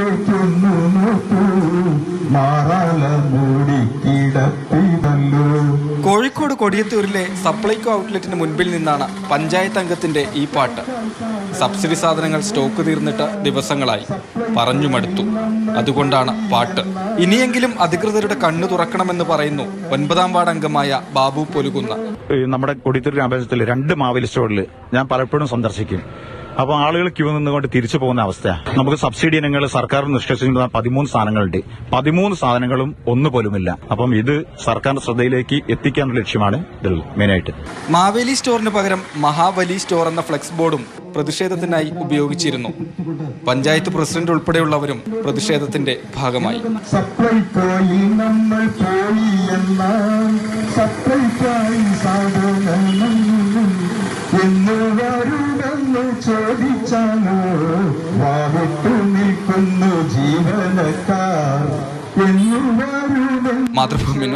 നോക്കൂ മാറാല കോഴിക്കോട് കൊടിയത്തൂരിലെ സപ്ലൈകോ ഔട്ട്ലെറ്റിന് മുൻപിൽ നിന്നാണ് പഞ്ചായത്ത് അംഗത്തിന്റെ ഈ പാട്ട്. സബ്സിഡി സാധനങ്ങൾ സ്റ്റോക്ക് തീർന്നിട്ട് ദിവസങ്ങളായി. പറഞ്ഞു മടുത്തു അതുകൊണ്ടാണ് പാട്ട്. ഇനിയെങ്കിലും അധികൃതരുടെ കണ്ണു തുറക്കണമെന്ന് പറയുന്നു ഒൻപതാം വാർഡ് അംഗമായ ബാബു പൊലുകുന്ന. നമ്മുടെ കൊടിയത്തൂർ ഗ്രാമപഞ്ചായത്തിൽ രണ്ട് മാവേലി സ്റ്റോറിൽ ഞാൻ പലപ്പോഴും സന്ദർശിക്കും. അപ്പോൾ ആളുകൾ ക്യൂ നിന്നുകൊണ്ട് തിരിച്ചു പോകുന്ന അവസ്ഥയാണ് നമുക്ക് സബ്സിഡി ഇനങ്ങൾ സർക്കാർ നിഷ്കർഷിക്കുന്ന പതിമൂന്ന് സാധനങ്ങളുണ്ട്. പതിമൂന്ന് സാധനങ്ങളും ഒന്നു പോലുമില്ല അപ്പം ഇത് സർക്കാരിന്റെ ശ്രദ്ധയിലേക്ക് എത്തിക്കാനുള്ള ലക്ഷ്യമാണ് ഇതിൽ മെയിനായിട്ട്. മാവേലി സ്റ്റോറിന് പകരം മഹാബലി സ്റ്റോർ എന്ന ഫ്ലെക്സ് ബോർഡും പ്രതിഷേധത്തിനായി ഉപയോഗിച്ചിരുന്നു. പഞ്ചായത്ത് പ്രസിഡന്റ് ഉൾപ്പെടെയുള്ളവരും പ്രതിഷേധത്തിന്റെ ഭാഗമായി. എന്ന് വരുമെന്ന് ചോദിച്ചാണോ വാവിട്ടു നിൽക്കുന്നു ജീവനക്കാർ. എന്ന് വരുമെന്ന് മാതൃഭൂമി